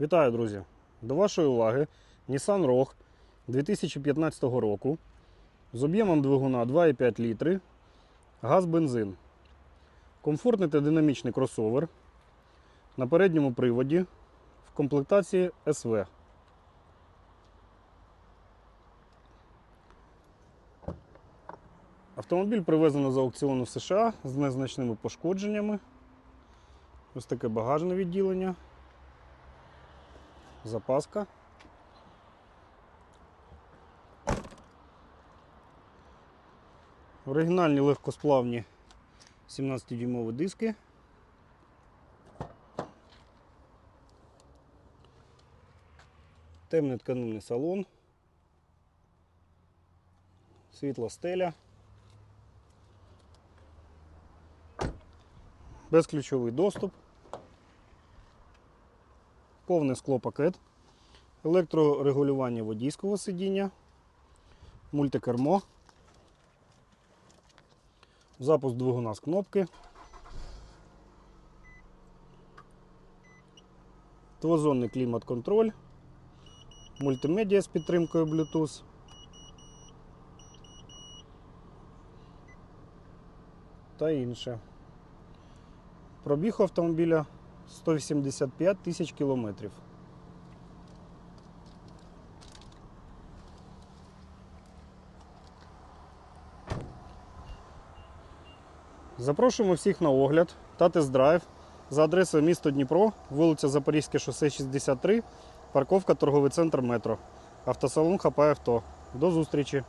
Вітаю, друзі! До вашої уваги Nissan Rogue 2015 року з об'ємом двигуна 2,5 літри, газ-бензин. Комфортний та динамічний кросовер на передньому приводі в комплектації СВ. Автомобіль привезено з аукціону США з незначними пошкодженнями. Ось таке багажне відділення запаска. Оригінальні легкосплавні 17-дюймові диски. Темний тканинний салон. Світла стеля. Безключовий доступ повний склопакет, електрорегулювання водійського сидіння, мультикермо, запуск двигуна з кнопки, двозонний клімат-контроль, мультимедіа з підтримкою Bluetooth. Та інше. Пробіг автомобіля 185 тисяч кілометрів. Запрошуємо всіх на огляд та тест-драйв за адресою місто Дніпро, вулиця Запорізьке шосе 63, парковка торговий центр Метро. Автосалон Хапай Авто. До зустрічі!